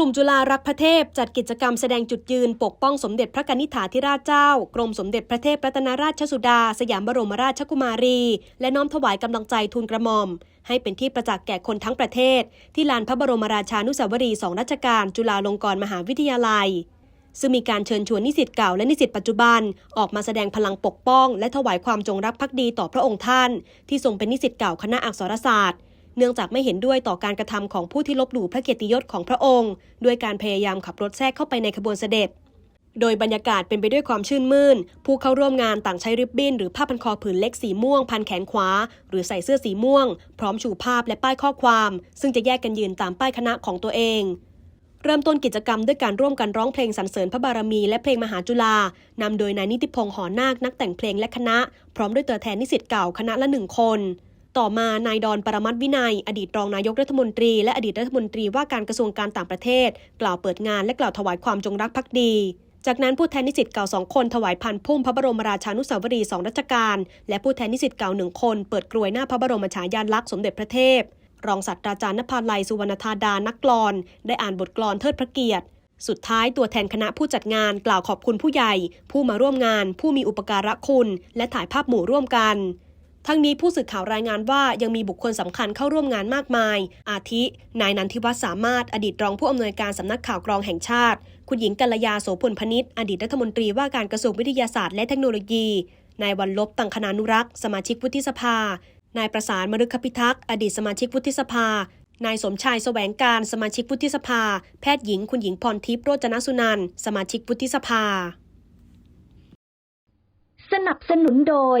กลุ่มจุฬารักพระเทพจัดกิจกรรมแสดงจุดยืนปกป้องสมเด็จพระกนิษฐาธิราชเจ้า กรมสมเด็จพระเทพรัตนราชสุดา สยามบรมราชกุมารี และน้อมถวายกำลังใจทูลกระหม่อม ให้เป็นที่ประจักษ์แก่คนทั้งประเทศ ที่ลานพระบรมราชานุสาวรีย์สองรัชกาลจุฬาลงกรณ์มหาวิทยาลัย ซึ่งมีการเชิญชวนนิสิตเก่าและนิสิตปัจจุบัน ออกมาแสดงพลังปกป้อง และถวายความจงรักภักดีต่อพระองค์ท่าน ที่ทรงเป็นนิสิตเก่าคณะอักษรศาสตร์ เนื่องจากไม่เห็นด้วยต่อการกระทำของผู้ที่ลบหลู่พระเกียรติยศของพระองค์ ด้วยการพยายามขับรถแทรกเข้าไปในขบวนเสด็จ โดยบรรยากาศเป็นไปด้วยความชื่นมื่น ผู้เข้าร่วมงานต่างใช้ริบบิ้น หรือผ้าพันคอผืนเล็กสีม่วง พันแขนขวา หรือใส่เสื้อสีม่วง พร้อมชูภาพและป้ายข้อความ ซึ่งจะแยกกันยืนตามป้ายคณะของตัวเองเริ่มต้นกิจกรรมด้วยการร่วมกันร้องเพลงสรรเสริญพระบารมีและเพลงมหาจุฬานำโดยนายนิติพงษ์หอนาคนักแต่งเพลงและคณะ พร้อมด้วยตัวแทนนิสิตเก่าคณะละหนึ่งคน ต่อมานายดอนปรมัตวินัย อดีตรองนายกรัฐมนตรี และอดีตรัฐมนตรีว่าการกระทรวงการต่างประเทศ กล่าวเปิดงานและกล่าวถวายความจงรักภักดี จากนั้นผู้แทนนิสิตเก่าสองคนถวายพันพุ่มพระบรมราชานุสาวรีย์สองรัชกาลและผู้แทนนิสิตเก่าหนึ่งคนเปิดกรวยหน้าพระบรมฉายาลักษณ์สมเด็จพระเทพรองศาสตราจารย์นภาลัยสุวรรณธาดานักกลอน ได้อ่านบทกลอนเทิดพระเกียรติสุดท้ายตัวแทนคณะผู้จัดงานกล่าวขอบคุณผู้ใหญ่ ผู้มาร่วมงาน ผู้มีอุปการะคุณ และถ่ายภาพหมู่ร่วมกัน ทั้งนี้ผู้สื่อข่าวรายงานว่ายังมีบุคคลสำคัญเข้าร่วมงานมากมาย อาทิ นายนันทิวัฒน์สามารถอดีตรองผู้อำนวยการสำนักข่าวกรองแห่งชาติ คุณหญิงกัลยาโสพลพนิษฐ์อดีตรัฐมนตรีว่าการกระทรวงวิทยาศาสตร์และเทคโนโลยี นายวันลบตังคณานุรักษ์ สมาชิกวุฒิสภา นายประสานมฤคพิทักษ์อดีตสมาชิกวุฒิสภานายสมชายแสวงการสมาชิกวุฒิสภา แพทย์หญิงคุณหญิงพรทิพย์โรจนสุนันสมาชิกวุฒิสภา สนับสนุนโดย